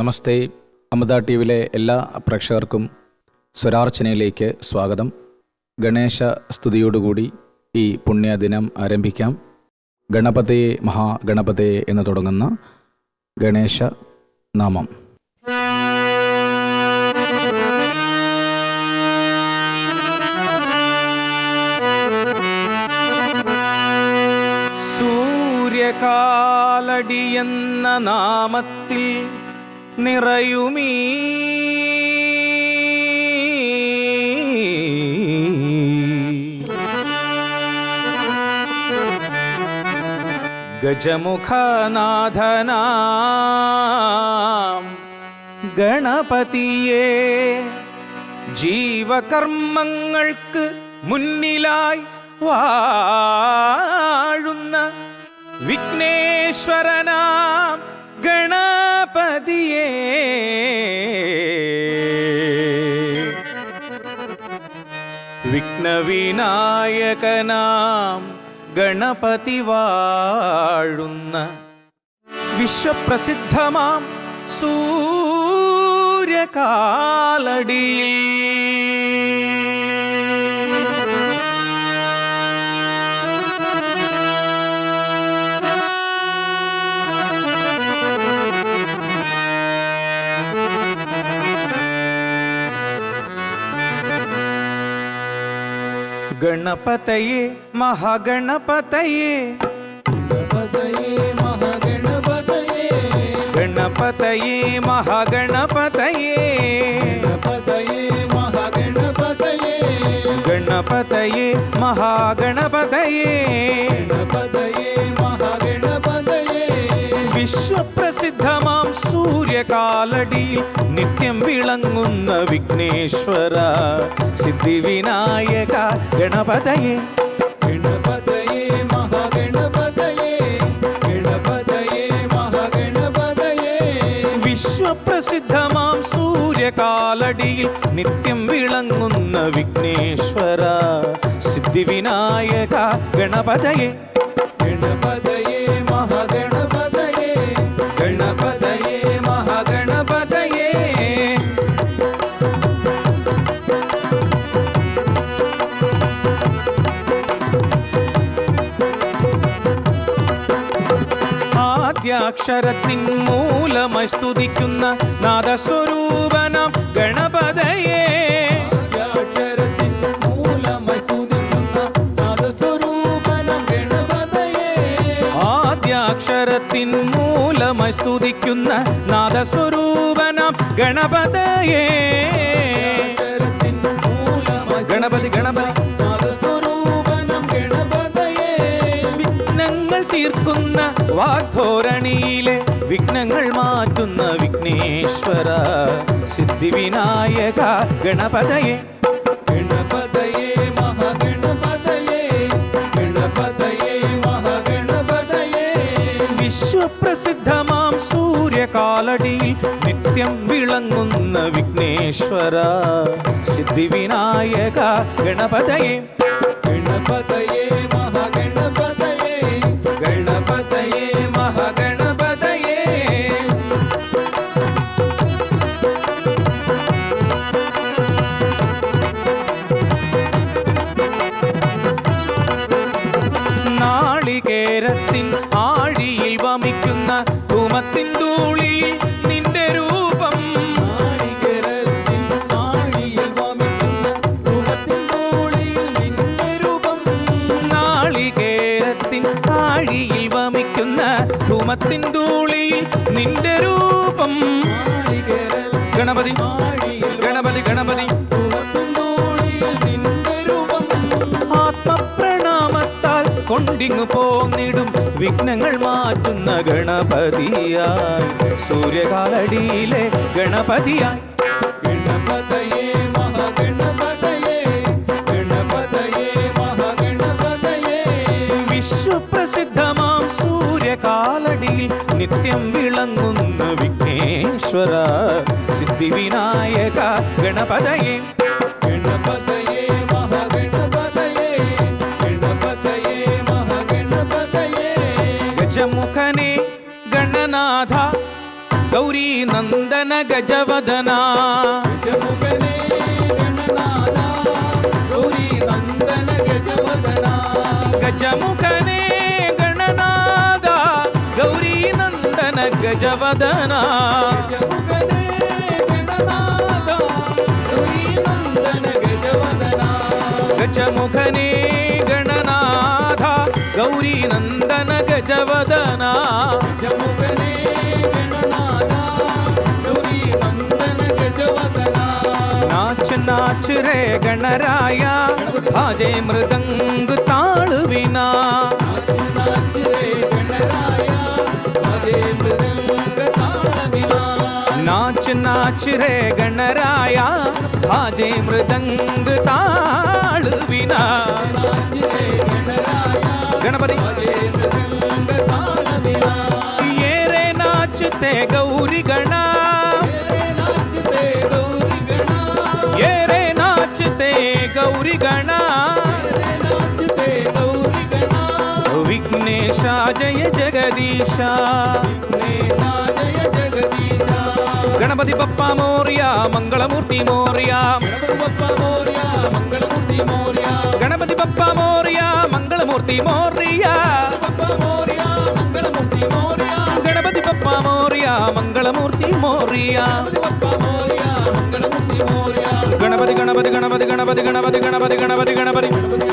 നമസ്തേ. Amrita T വിയിലെ എല്ലാ പ്രേക്ഷകർക്കും സ്വരാർച്ചനയിലേക്ക് സ്വാഗതം. ഗണേശ സ്തുതിയോടുകൂടി ഈ പുണ്യദിനം ആരംഭിക്കാം. ഗണപതയെ മഹാഗണപതയെ എന്ന് തുടങ്ങുന്ന ഗണേശ നാമം. സൂര്യകാലടിയെന്ന നാമത്തിൽ നിറയുമീ. ഗജമുഖനാഥനാം ഗണപതിയെ ജീവകർമ്മങ്ങൾക്ക് മുന്നിലായി വാഴുന്ന വിഘ്നേശ്വരനാം ഗണപതിയെ. വിഘ്നവിനായകനാം ഗണപതി വാഴുന്ന വിശ്വപ്രസിദ്ധമാം സൂര്യകാലടിയിൽ. ഗണപതയെ മഹാഗണപതയെ ഗണപതയേ മഹാഗണപതയേ ഗണപതയെ മഹാഗണപതയെ ഗണപതയേ മഹാഗണപതയേ ഗണപതയെ മഹാഗണപതയെ ഗണപതയേ മഹാഗണപതയേ വിശ്വപ്രസിദ്ധമാം സൂര്യകാലടിയിൽ നിത്യം വിളങ്ങുന്ന വിഘ്നേശ്വര. സിദ്ധിവിനായക ഗണപതയെ. ഗണപതയേ മഹാഗണപതയേ ഗണപതയേ മഹാഗണപതയേ. വിശ്വപ്രസിദ്ധമാം സൂര്യകാലടിയിൽ നിത്യം വിളങ്ങുന്ന വിഘ്നേശ്വര. സിദ്ധിവിനായക ഗണപതയെ. ഗണപതയെ മഹാഗണപതയേ ആദ്യാക്ഷരത്തിൻ മൂലമായി സ്തുതിക്കുന്ന നാദസ്വരൂപനം ഗണപതയെ. ആദ്യാക്ഷരത്തിൻ മൂലമായി സ്തുതിക്കുന്ന നാദസ്വരൂപനം ഗണപതയേ. വാഗ്ധോരണിയിലെ വിഘ്നങ്ങൾ മാറ്റുന്ന വിഘ്നേശ്വര സിദ്ധിവിനായക ഗണപതയെ. ഗണപതയേ മഹാഗണപതയേ ഗണപതയേ മഹാഗണപതയേ. വിശ്വപ്രസിദ്ധമാം സൂര്യകാലടിയിൽ നിത്യം വിളങ്ങുന്ന വിഘ്നേശ്വര സിദ്ധിവിനായക ഗണപതയെ. ഗണപതയേ ധൂമത്തിൻ ധൂളിയിൽ നിന്റെ രൂപം. ഗണപതി ഗണപതി ഗണപതി. ആത്മപ്രണാമത്താൽ കൊണ്ടിങ്ങു പോന്നിടും വിഘ്നങ്ങൾ മാറ്റുന്ന ഗണപതിയായി. സൂര്യകാലടിയിലെ ഗണപതിയായി. നിത്യം വിളങ്ങുന്ന വിഘ്നേശ്വര സിദ്ധിവിനായക ഗണപതയെ. ഗണപതയേ മഹാഗണപതയേ ഗണപതയേ മഹാഗണപതയേ. ഗജമുഖനെ ഗണനാഥ ഗൗരി നന്ദന ഗജവദന. ഗജമുഖനെ ഗണനാഥ ഗൗരി നന്ദന ഗജവദന. ഗജമുഖനേ ಗಜವದನಾ ಗಜಮುಖನೇ ಗಣನಾಥ ಗೌರಿ ನಂದನ ಗಜವದನಾ ಗಜಮುಖನೇ ಗಣನಾಥ ಗೌರಿ ನಂದನ ಗಜವದನಾ ನಾಚ ನಾಚ ರೇ ಗಣರಾಯ ಭಾಜೆ नाच नाच रे गणराया बाजे मृदंग ताळविना गणपती ये रे नाचते गौरी गणा జయ జగదీశ గణపతి బప్ప మోర్య మంగళమూర్తి మోర్య గణపతి బప్ప మోర్య మంగళమూర్తి మోర్య గణపతి బప్ప మోర్య మంగళమూర్తి మోర్య గణపతి గణపతి గణపతి గణపతి గణపతి గణపతి గణపతి గణపతి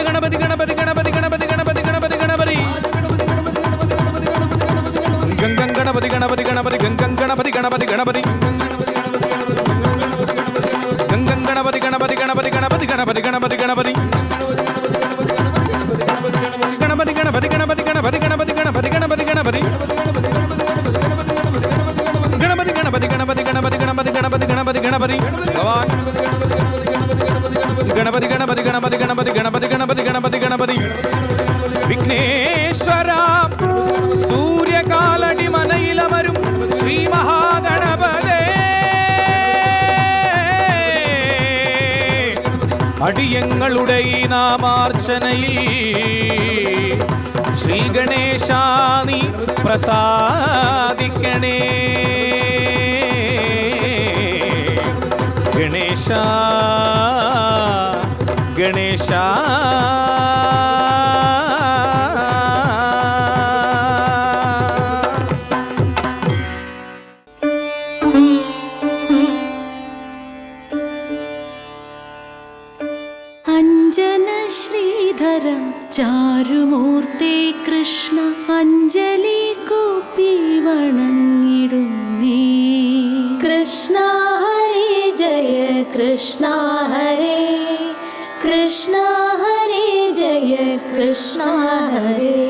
ராஜ கணபதி கணபதி கணபதி கணபதி கணபதி கணபதி கணபதி கங்கங் கணபதி கணபதி கணபதி கங்கங் கணபதி கணபதி கணபதி അടിയങ്ങളുടെ ഈ നാമാർച്ചനയിൽ ശ്രീ ഗണേശാനി പ്രസാദിക്കണേ. ഗണേശ ഗണേശ. ചാരുമൂർത്തി കൃഷ്ണ അഞ്ജലി കൂപ്പി വണങ്ങിടുന്നേ കൃഷ്ണ ഹരേ ജയ കൃഷ്ണ ഹരേ. കൃഷ്ണ ഹരേ ജയ കൃഷ്ണ ഹരേ.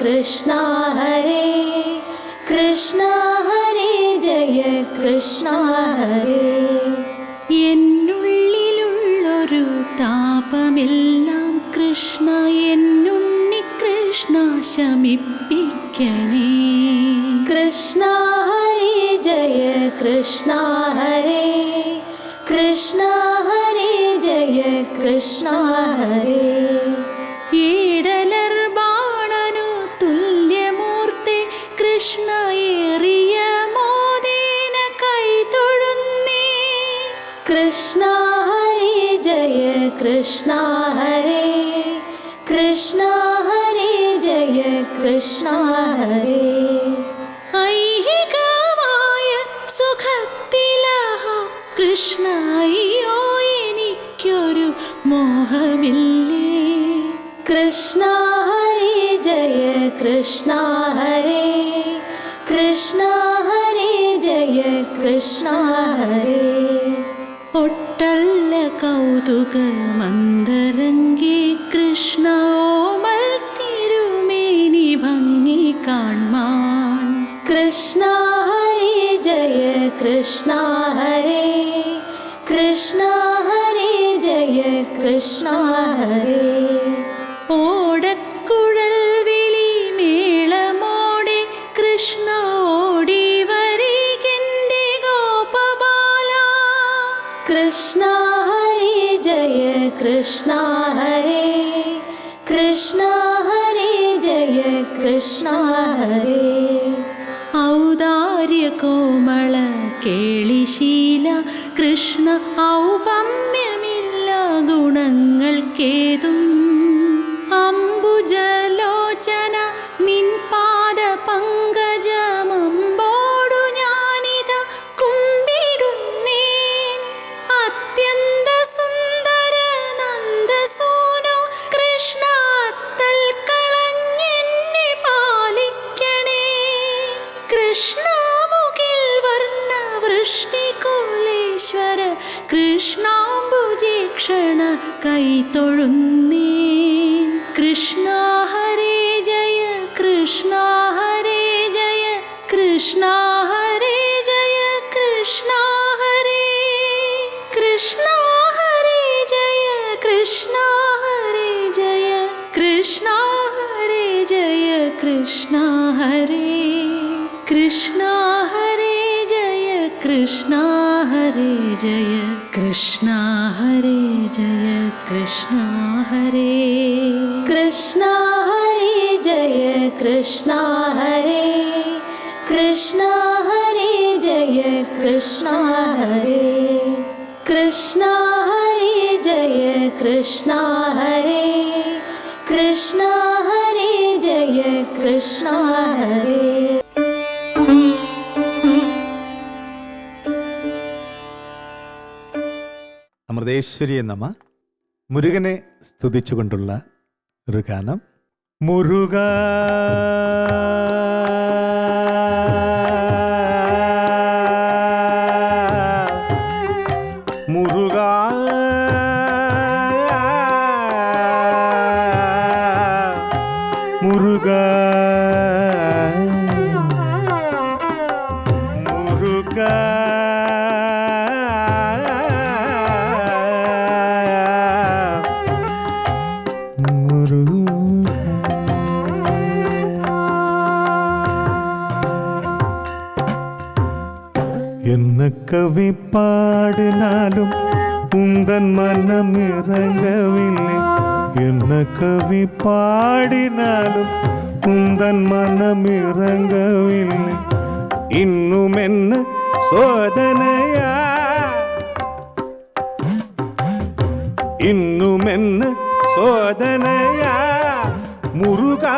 കൃഷ്ണ ഹരേ കൃഷ്ണ ഹരി ജയ കൃഷ്ണ ഹരേ. എന്നുള്ളിലുള്ളൊരു താപമെല്ലാം കൃഷ്ണ എന്നുണ്ണി കൃഷ്ണ ശമിപ്പിക്കണേ കൃഷ്ണ ഹരേ ജയ കൃഷ്ണ ഹരേ കൃഷ്ണ ഹരേ ജയ കൃഷ്ണ ഹരേ. കൃഷ്ണ ഹരേ കൃഷ്ണ ഹരേ ജയ കൃഷ്ണ ഹരേ. ഐഹികമായ സുഖത്തിലഹ കൃഷ്ണ അയ്യോ എനിക്കൊരു മോഹമില്ലേ? കൃഷ്ണ ഹരേ ജയ കൃഷ്ണ ഹരേ. കൃഷ്ണ ഹരേ ജയ കൃഷ്ണ ഹരേ. കൗതുക മന്ദരംഗി കൃഷ്ണ ഓമൽ തിരുമേനി ഭംഗി കാൺമാൻ. കൃഷ്ണ ഹരി ജയ കൃഷ്ണ ഹരേ. കൃഷ്ണ ഹരി ജയ കൃഷ്ണ ഹരേ. കൃഷ്ണ ഔപമ്യമില്ല കൃഷ്ണ ഹരേ. കൃഷ്ണ ഹരേ ജയ കൃഷ്ണ ഹരേ. കൃഷ്ണ ഹരേ ജയ കൃഷ്ണ ഹരേ. കൃഷ്ണ ഹരേ ജയ കൃഷ്ണ ഹരേ. കൃഷ്ണ ഹരേ ജയ കൃഷ്ണ ഹരേ. അമൃതേശ്വരിയെ നമ. മുരുകനെ സ്തുതിച്ചുകൊണ്ടുള്ള ഒരു ഗാനം. മുരുക. മുരുക. മുരുക. இன்னும் என்ன சோதனையா முருகா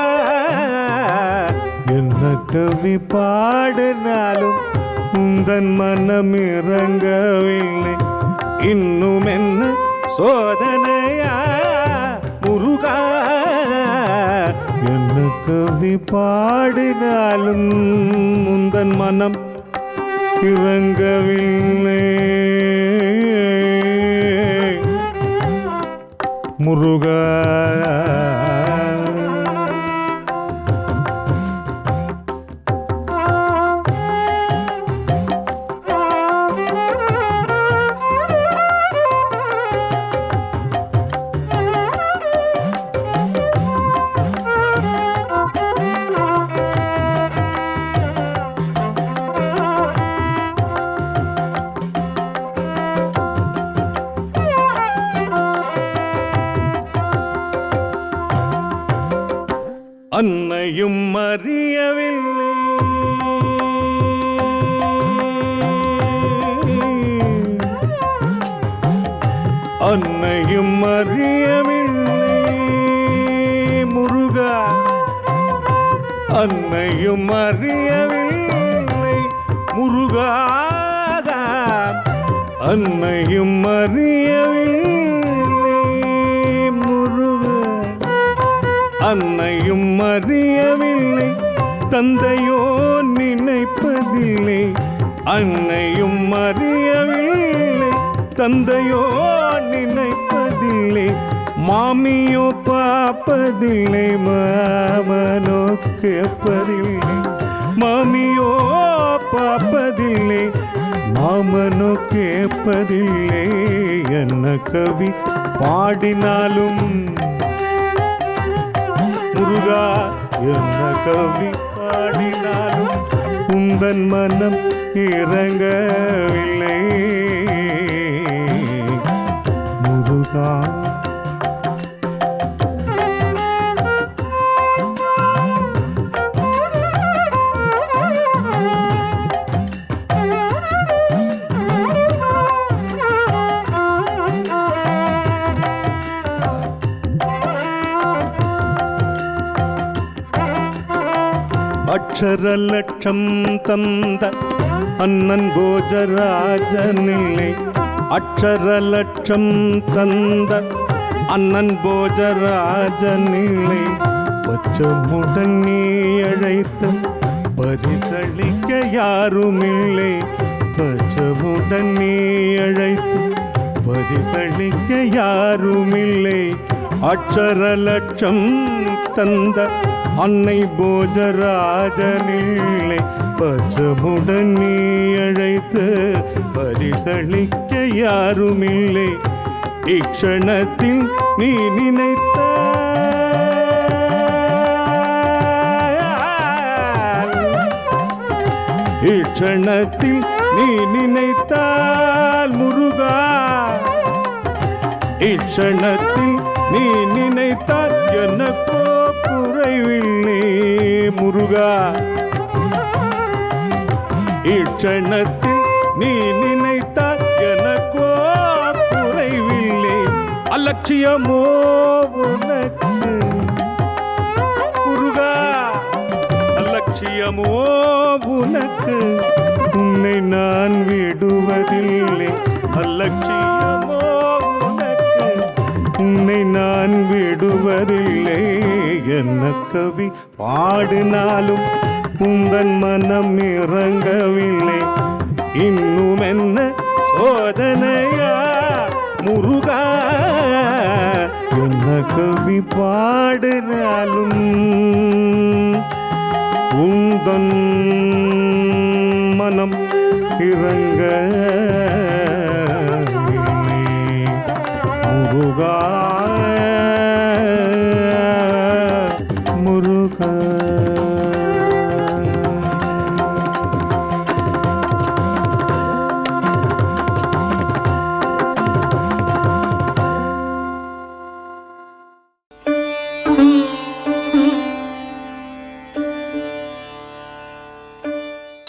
என்ன கவி பாடினாலும் உந்தன் மனம் இறங்கவில்லை இன்னும் என்ன சோதனையா முருகா என்ன கவி பாடினாலும் முந்தன் மனம் இறங்கவில்லை முருகா. அன்னையும் அறியவில்லை தந்தையோ நினைப்பதில்லை. அன்னையும் அறியவில்லை தந்தையோ நினைப்பதில்லை. மாமியோ பார்ப்பதில்லை மாமனோ கேட்பதில்லை மாமியோ பார்ப்பதில்லை மாமனோ கேட்பதில்லை என்ன கவி பாடினாலும் முருகா என்ன கவி பாடினாலும் உந்தன் மனம் இறங்கவில்லை. முருகா. அக்ஷர லட்சம் தந்த அண்ணன் போஜராஜனில்லை அக்ஷர லட்சம் தந்த அண்ணன் போஜராஜனில்லை பச்சமுடன் நீ அழைத்த பரிசளிக்க யாருமில்லை. பச்சமுடன் நீ அழைத்து பரிசளிக்க யாருமில்லை. அக்ஷர லட்சம் தந்த அன்னை போஜராஜனில்லை பச்சமுடன் நீ அழைத்து பரிசளிக்க யாருமில்லை. இக்ஷணத்தில் நீ நினைத்த இக்ஷணத்தில் நீ நினைத்தால் முருகா இக்ஷணத்தில் நீ நினைத்தால் எனக்கும் குறைவில்லை முருகா. இச்சணத்தில் நீ நினைத்தால் எனக்கோ குறைவில்லை. அலட்சியமோ உனக்கு. முருகா அலட்சியமோ உனக்கு. உன்னை நான் விடுவதில்லை. அலட்சியம் உன்னை நான் விடுவதில்லை. என்ன கவி பாடினாலும் உந்தன் மனம் இறங்கவில்லை. இன்னும் என்ன சோதனையா முருகா? என்ன கவி பாடினாலும் உந்தன் மனம் இறங்க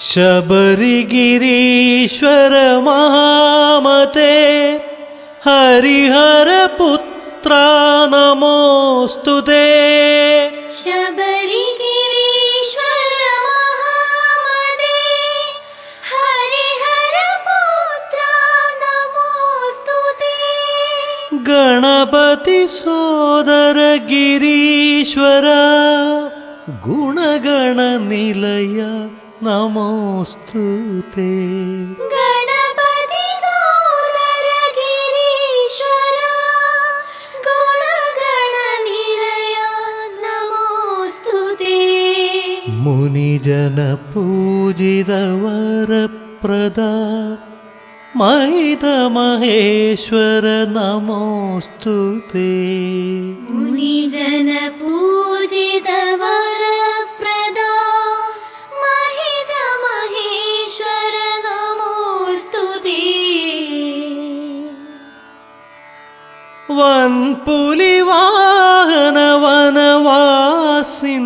शबरी गिरीश्वर महामते हरिहरपुत्रा नमोऽस्तु ते। शदरिगिरीश्वर हरिहर नमोस्तु ते। गणपतिसोदरगिरीश्वर गुणगणनिलय नमोऽस्तु ते। ധനപൂജിതവരപ്രദ മഹിതമഹേശ്വര നമോസ്തു തേ. മുനിജനപൂജിതവരപ്രദ മഹിതമഹേശ്വര നമോസ്തു തേ. വൻപുലിവാഹനവനവാസിൻ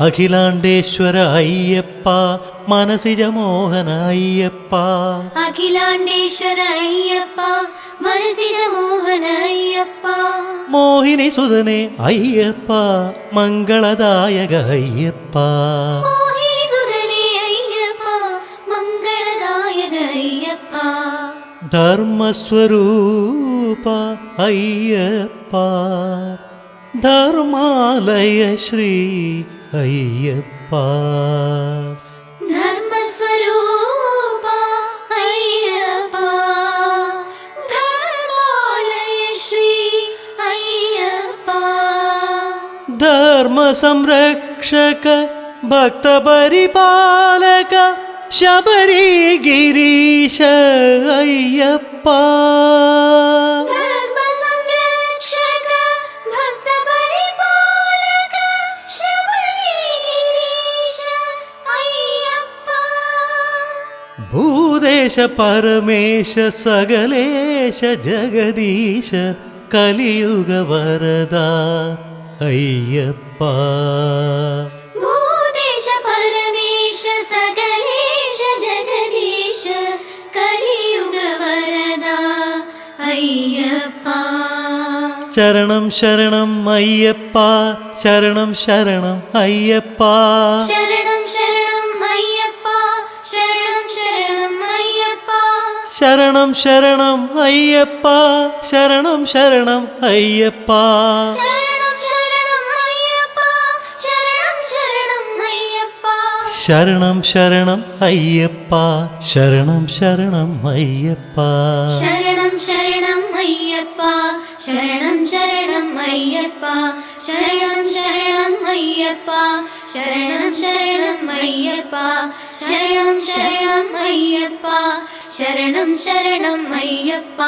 അഖിലാണ്ടേശ്വര അയ്യപ്പ മനസിജ മോഹന അയ്യപ്പ അഖിലാണ്ടേശ്വര അയ്യപ്പ മനസിജ മോഹന അയ്യപ്പ മോഹിനി സുതനെ അയ്യപ്പ മംഗളദായക അയ്യപ്പ. മോഹിനി സുതനേ അയ്യപ്പ മംഗളദായക അയ്യപ്പ. ധർമ്മസ്വരൂപ അയ്യപ്പ. ധർമാലയ ശ്രീ അയ്യപ്പ. ധർമ്മസ്വരൂപ അയ്യപ്പ. ധർമാലയ ശ്രീ അയ്യപ്പ. ധർമ്മ സംരക്ഷക ഭക്തപരിപാലക ശബരി ഗിരീശ അയ്യപ്പ ഭൂദേശ പരമേശ സകലേശ ജഗദീശ കലിയുഗ വരദ അയ്യപ്പ. ഭൂദേശ പരമേശ സകലേശ ജഗദീശ കലിയുഗ വരദ അയ്യപ്പ. ശരണം ശരണം അയ്യപ്പ ശരണം ശരണം അയ്യപ്പ. ശരണം ശരണം ശരണം അയ്യപ്പ. ശരണം ശരണം അയ്യപ്പ. ശരണം ശരണം അയ്യപ്പ. ശരണം ശരണം അയ്യപ്പ. ശരണം ശരണം അയ്യപ്പ. ശരണം ശരണം അയ്യപ്പ. ശരണം ശരണം അയ്യപ്പ. ശരണം ശരണം അയ്യപ്പ. ശരണം ശരണം അയ്യപ്പ. ശരണം ശരണം അയ്യപ്പ.